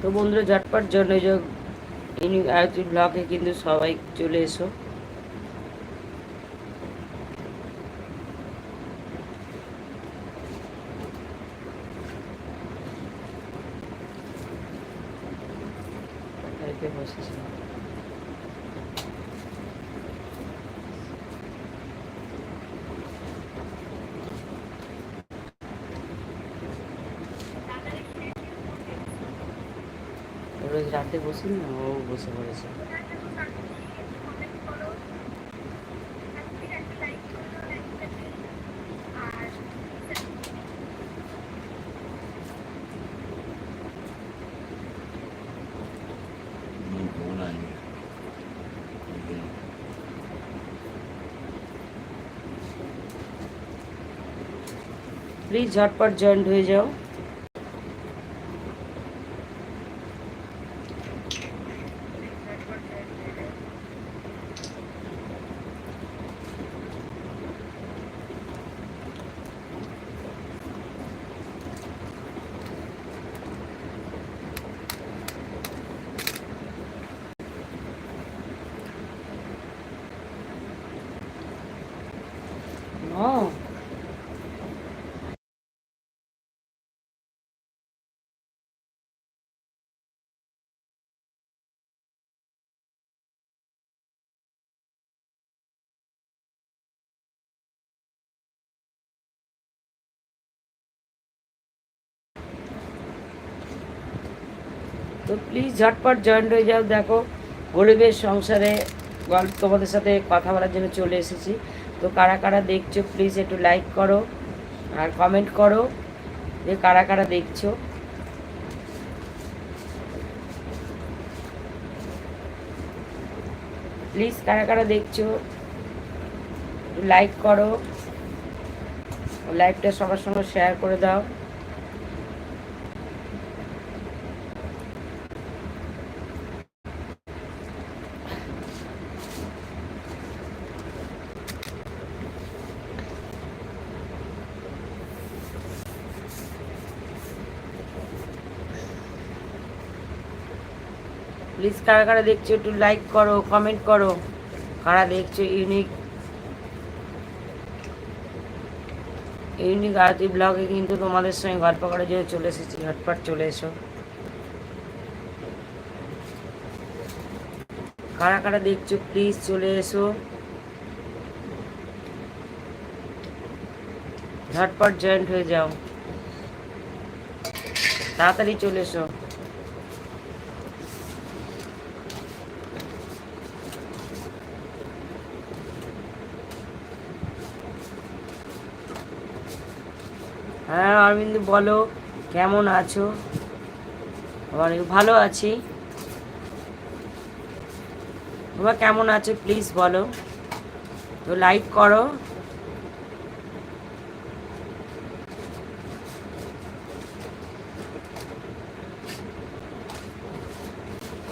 তো বন্ধুরা ঝটপট জন্য যোগ আয়ত্রী ব্লকে কিন্তু সবাই চলে এসো। বসি না ও বসে পড়েছে फोन आएंगे প্লিজ ঝটপট জয়েন্ট তো প্লিজ ঝটপট জয়েন্ট হয়ে যাও। দেখো, গরিবের সংসারে গল্প, তোমাদের সাথে কথা বলার জন্য চলে এসেছি। তো কারা কারা দেখছ প্লিজ একটু লাইক করো আর কমেন্ট করো যে কারা কারা দেখছ। প্লিজ কারা কারা দেখছ লাইক করো। লাইভটা সবার সঙ্গে শেয়ার করে দাও। প্লিজ কারা কারা দেখছ একটু লাইক করো কমেন্ট করো। কারা দেখছ ইউনিক ইউনিক আরতি ব্লগে কিন্তু তোমাদের সঙ্গে গল্প করার জন্য চলে এসেছি। ঝটপট চলে এসো। কারা কারা দেখছ প্লিজ চলে এসো। ঝটপট জয়েন্ট হয়ে যাও। তাড়াতাড়ি চলে এসো। হ্যাঁ অরবিন্দ, বলো, কেমন আছো? অনেক ভালো আছি। তোমরা কেমন আছো? প্লিজ বলো। তো লাইক করো।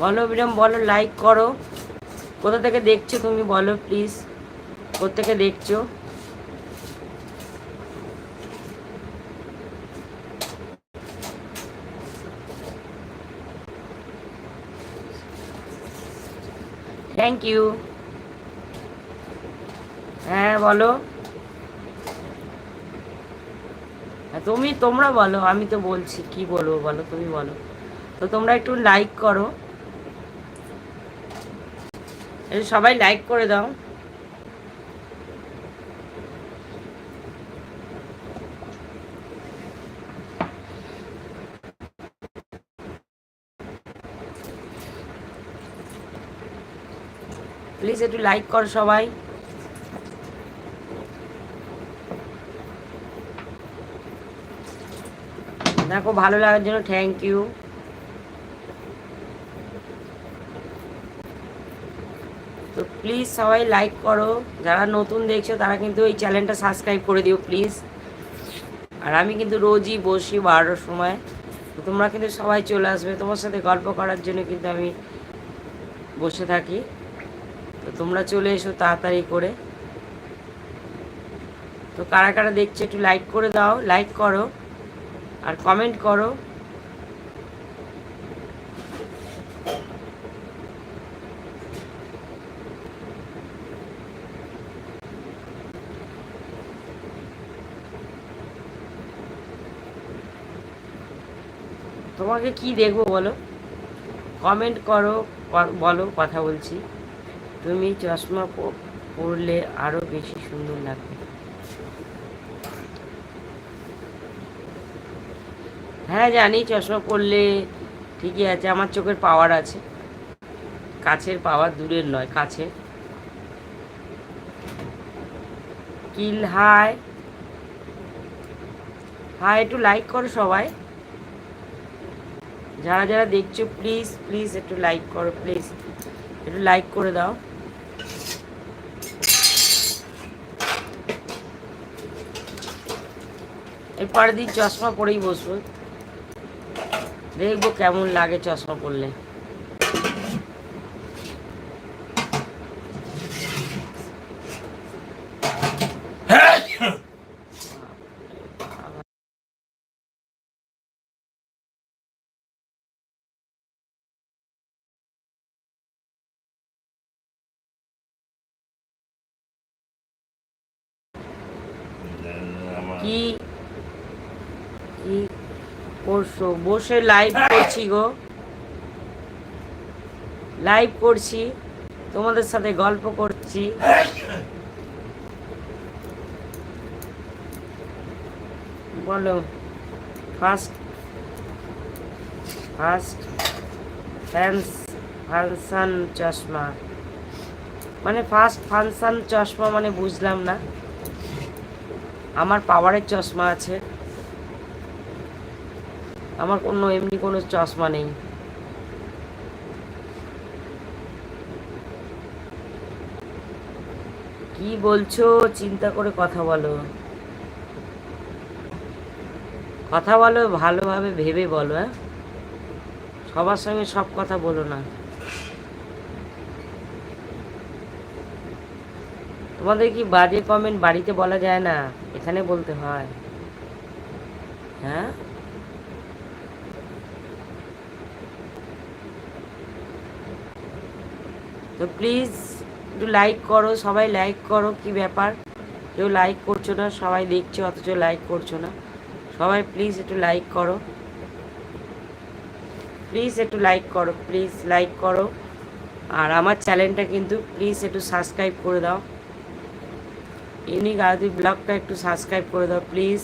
বলো, বিরম, বলো লাইক করো। কোথা থেকে দেখছ তুমি? বলো প্লিজ কোথা থেকে দেখছ? থ্যাংক ইউ হ্যাঁ বলো। হ্যাঁ, তুমি তোমরা বলো আমি তো বলছি কি বলব বলো তুমি বলো। তো তোমরা একটু লাইক করো। সবাই লাইক করে দাও। প্লিজ একটু লাইক কর সবাই। দেখো, ভালো লাগার জন্য থ্যাংক ইউ তো প্লিজ সবাই লাইক করো। যারা নতুন দেখছ, তারা কিন্তু এই চ্যানেলটা সাবস্ক্রাইব করে দিও প্লিজ আর আমি কিন্তু রোজই বসি বারোটার সময়। তোমরা কিন্তু সবাই চলে আসবে। তোমার সাথে গল্প করার জন্য কিন্তু আমি বসে থাকি। তো তোমরা চলে এসো তাড়াতাড়ি করে। তো কারা কারা দেখছে একটু লাইক করে দাও লাইক করো আর কমেন্ট করো। তোমাকে কি দেখব বলো? কমেন্ট করো বলো, কথা বলছি। তুমি চশমা পরলে আরও বেশি সুন্দর লাগবে। হ্যাঁ জানি চশমা পরলে ঠিকই আছে, আমার চোখের পাওয়ার আছে। কাছের পাওয়ার দূরের নয়, কাছে। কিল হাই হাই একটু লাইক করো সবাই। যারা যারা দেখছ প্লিজ প্লিজ একটু লাইক করো প্লিজ একটু লাইক করে দাও। এরপরের দিন চশমা পরেই বসবো। দেখব কেমন লাগে চশমা পরলে। কি কি করছ, বসে লাইভ করছি গো। লাইভ করছি, তোমাদের সাথে গল্প করছি। বলো ফার্স্ট ফার্স্ট ফ্যান্স ফাংশন চশমা। মানে ফার্স্ট ফাংশন চশমা মানে বুঝলাম না। আমার পাওয়ারের চশমা আছে। আমার কোনো এমনি কোনো চশমা নেই। কি বলছো? চিন্তা করে কথা বলো। কথা বলো, ভালোভাবে ভেবে বলো হ্যাঁ? সবার সঙ্গে সব কথা বলো না। তোমাদের কি বাজে কমেন্ট বাড়িতে বলা যায় না? এখানে বলতে হয়। হ্যাঁ? তো প্লিজ একটু লাইক করো, সবাই লাইক করো, কি ব্যাপার? কেউ লাইক করছ না, সবাই দেখছ, অথচ লাইক করছ না। সবাই প্লিজ একটু লাইক করো। প্লিজ একটু লাইক করো প্লিজ লাইক করো। আর আমার চ্যানেলটা কিন্তু প্লিজ একটু সাবস্ক্রাইব করে দাও। ইউনিক আরতি ব্লগটা একটু সাবস্ক্রাইব করে দাও প্লিজ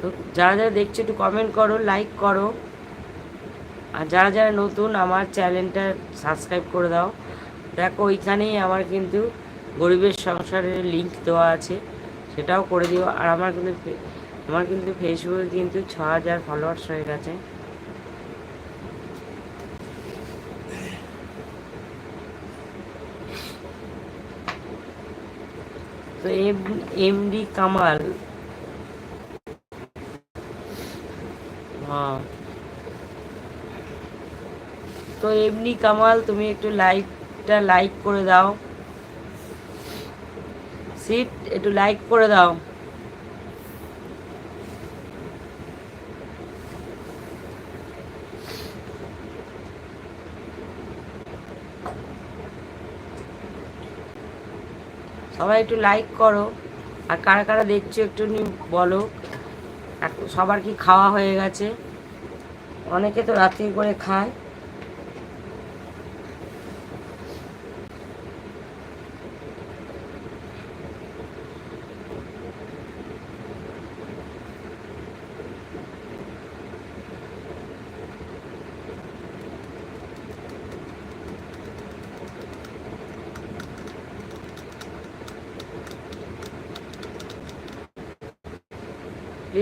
তো যারা যারা দেখছ একটু কমেন্ট করো লাইক করো। আর যারা যারা নতুন, আমার চ্যানেলটা সাবস্ক্রাইব করে দাও। দেখো, ওইখানেই আমার কিন্তু গরিবের সংসারের লিঙ্ক দেওয়া আছে। সেটাও করে দিও। আর আমার কিন্তু আমার কিন্তু ফেসবুকে কিন্তু ছ হাজার ফলোয়ার্স হয়ে গেছে। তো এম এমডি কামাল হ্যাঁ। তো এমনি কামাল, তুমি একটু লাইকটা লাইক করে দাও। সিট, একটু লাইক করে দাও। সবাই একটু লাইক করো। আর কারা কারা দেখছ একটু বলো। সবার কি খাওয়া হয়ে গেছে? অনেকে তো রাত্রি করে খায়।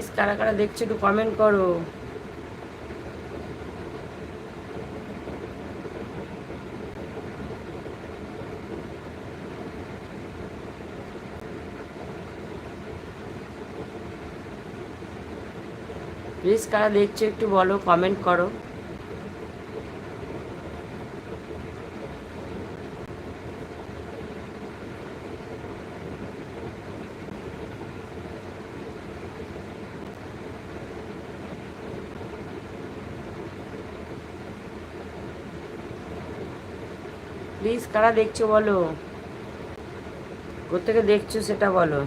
প্লিজ কারা কারা দেখছ একটু কমেন্ট করো। প্লিজ কারা দেখছ একটু বলো কমেন্ট করো প্লিজ কারা দেখছ বলো? কোথেকে দেখছ সেটা বলো।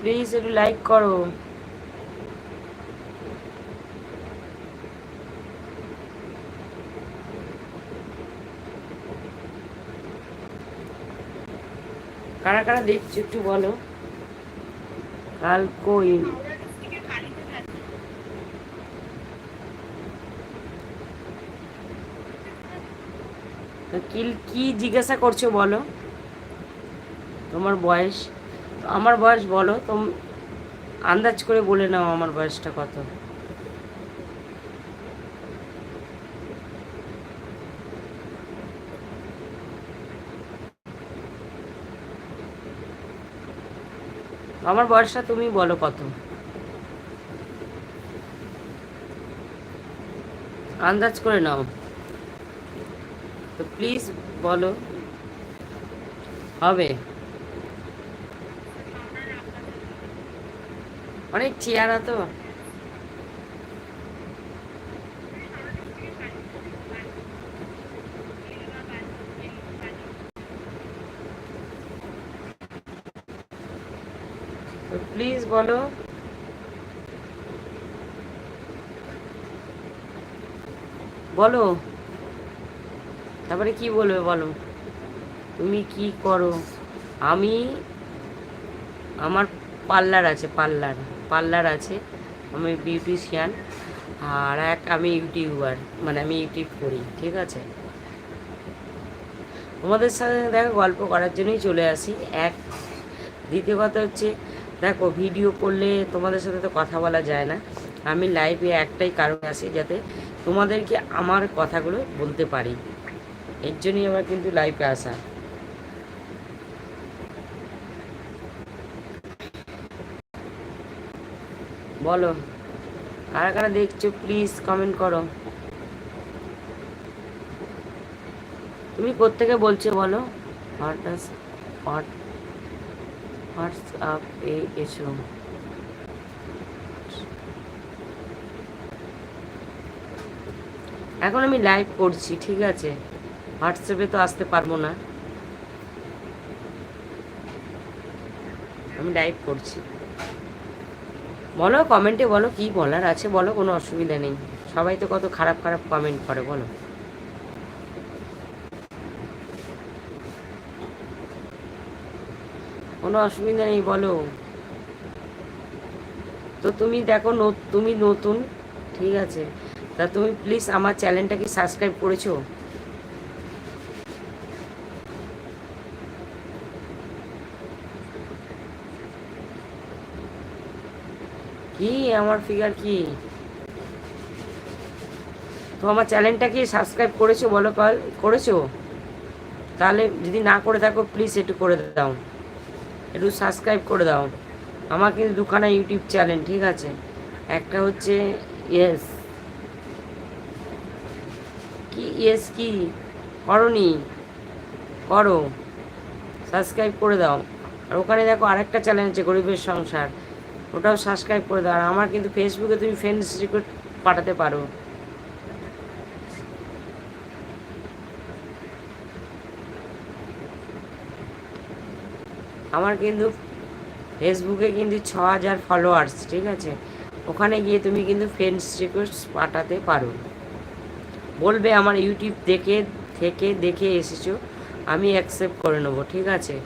প্লিজ একটু লাইক করো। কারা কারা দেখছ একটু বলো? কাল কই কি কি জিজ্ঞাসা করছ বলো? তোমার বয়স? আমার বয়স বলো, তোম আন্দাজ করে বলে নাও আমার বয়সটা কত। আমার বয়সটা তুমি বলো কত? আন্দাজ করে নাও। তো প্লিজ বলো। হবে। অনেক চেয়ারা তো প্লিজ বলো। বলো। তারপরে কি বলবে বলো। তুমি কি করো? আমি আমার পার্লার আছে, পার্লার। পার্লার আছে। আমি বিউটিশিয়ান। আর এক আমি ইউটিউবার। মানে আমি ইউটিউব করি, ঠিক আছে? তোমাদের সাথে দেখো গল্প করার জন্যই চলে আসি। এক, দ্বিতীয় কথা হচ্ছে দেখো ভিডিও করলে তোমাদের সাথে তো কথা বলা যায় না। আমি লাইভে একটাই কারণ আসি যাতে তোমাদেরকে আমার কথাগুলো বলতে পারি। এর জন্যই আমার কিন্তু লাইভে আসা। বলো, কারা কারা দেখছ প্লিজ কমেন্ট করো। তুমি কোত্থেকে বলছো বলো? হোয়াটস হোয়াট হোয়াটসঅ্যাপ এ এসো এখন আমি লাইভ করছি, ঠিক আছে? হোয়াটসঅ্যাপে তো আসতে পারব না। আমি লাইভ করছি। বলো কমেন্টে বলো, কি বলার আছে? বলো, কোনো অসুবিধা নেই। সবাই তো কত খারাপ খারাপ কমেন্ট করে, বলো। কোনো অসুবিধা নেই, বলো। তো তুমি দেখো তুমি নতুন, ঠিক আছে। তা তুমি প্লিজ আমার চ্যানেলটা কি সাবস্ক্রাইব করেছ। কি, আমার ফিগার কি? তো আমার চ্যানেলটা কি সাবস্ক্রাইব করেছ বলো করেছ? তাহলে যদি না করে থাকো প্লিজ একটু করে দাও। একটু সাবস্ক্রাইব করে দাও। আমার কিন্তু দুখানা ইউটিউব চ্যানেল ঠিক আছে? একটা হচ্ছে ইয়েস কি? ইয়েস কি? করনি? করো। সাবস্ক্রাইব করে দাও। আর ওখানে দেখো আরেকটা চ্যানেল আছে, গরিবের সংসার। ওটাও সাবস্ক্রাইব করে দাও। আর আমার কিন্তু ফেসবুকে তুমি ফ্রেন্ডস রিকোয়েস্ট পাঠাতে পারো। আমার কিন্তু ফেসবুকে কিন্তু ছ হাজার ফলোয়ার্স ঠিক আছে? ওখানে গিয়ে তুমি কিন্তু ফ্রেন্ডস রিকোয়েস্ট পাঠাতে পারো। বলবে আমার ইউটিউব দেখে, থেকে দেখে এসেছ, আমি অ্যাকসেপ্ট করে নেব, ঠিক আছে?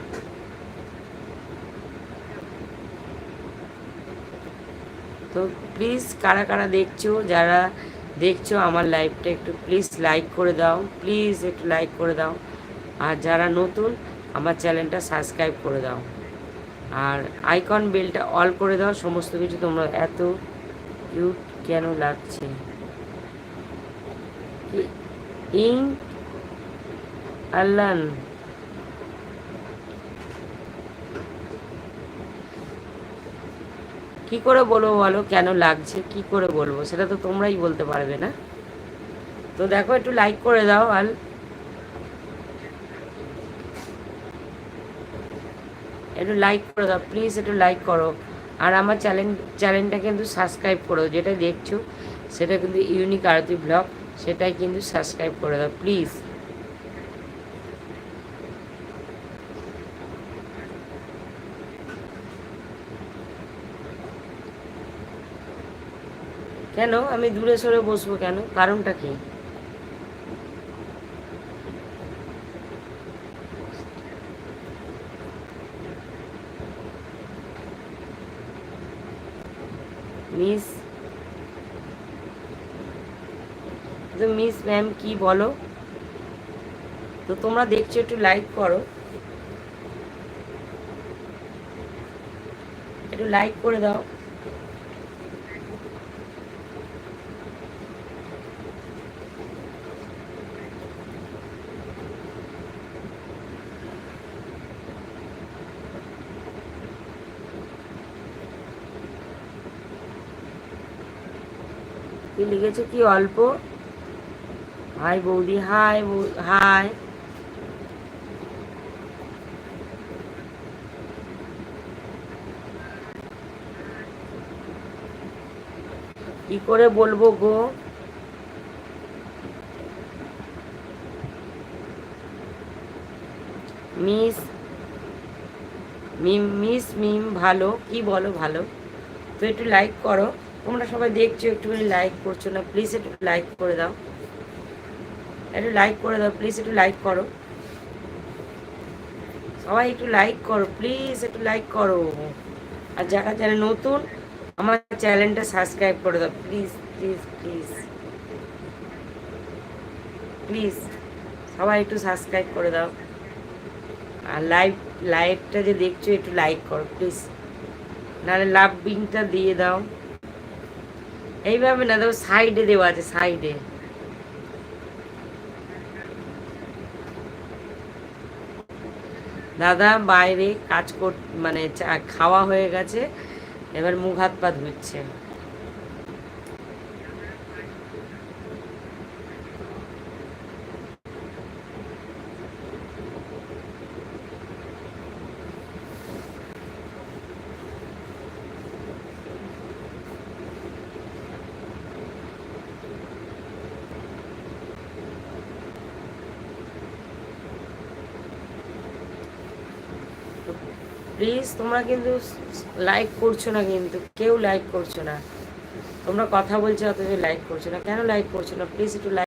তো প্লিজ কারা কারা দেখছ, যারা দেখছ আমার লাইভটা একটু প্লিজ লাইক করে দাও প্লিজ একটু লাইক করে দাও। আর যারা নতুন আমার চ্যানেলটা সাবস্ক্রাইব করে দাও। আর আইকন বেলটা অল করে দাও, সমস্ত কিছু তোমরা এত কিউট কেন লাগছে? ইং আল্লান। কি করে বলব বলো? কেন লাগছে? কি করে বলব? সেটা তো তোমরাই বলতে পারবে না। তো দেখো, একটু লাইক করে দাও, আর একটু লাইক করে দাও প্লিজ একটু লাইক করো। আর আমার চ্যানেল চ্যানেলটা কিন্তু সাবস্ক্রাইব করো, যেটা দেখছ, সেটা কিন্তু ইউনিক আরতি ব্লগ সেটাই কিন্তু সাবস্ক্রাইব করে দাও প্লিজ কেন? আমি দূরে সরে বসবো কেন? কারণটা কি? মিস তো মিস ম্যাম কি বলো? তো তোমরা দেখছ, একটু লাইক করো। একটু লাইক করে দাও। লিখেছে কি অল্প? হাই বৌদি, হাই হাই। কি করে বলব গো? মিস, মিম মিস মিম ভালো, কি বলো ভালো? তো একটু লাইক করো। তোমরা সবাই দেখছ, একটুখানি লাইক করছ না প্লিজ একটু লাইক করে দাও। একটু লাইক করে দাও প্লিজ একটু লাইক করো। সবাই একটু লাইক করো প্লিজ একটু লাইক করো। আর যারা যারা নতুন, আমার চ্যানেলটা সাবস্ক্রাইব করে দাও প্লিজ প্লিজ প্লিজ প্লিজ সবাই একটু সাবস্ক্রাইব করে দাও। আর লাইভ লাইভটা যে দেখছ, একটু লাইক করো প্লিজ নাহলে লাভ বিংটা দিয়ে দাও। এইভাবে না, দেখো সাইডে দেওয়া আছে সাইডে দাদা বাইরে কাজ কর মানে খাওয়া হয়ে গেছে, এবার মুখ হাত পা ধুচ্ছে প্লিজ তোমরা কিন্তু লাইক করছ না কিন্তু, কেউ লাইক করছ না। তোমরা কথা বলছো অথচ লাইক করছ না। কেন লাইক করছ না? প্লিজ একটু লাইক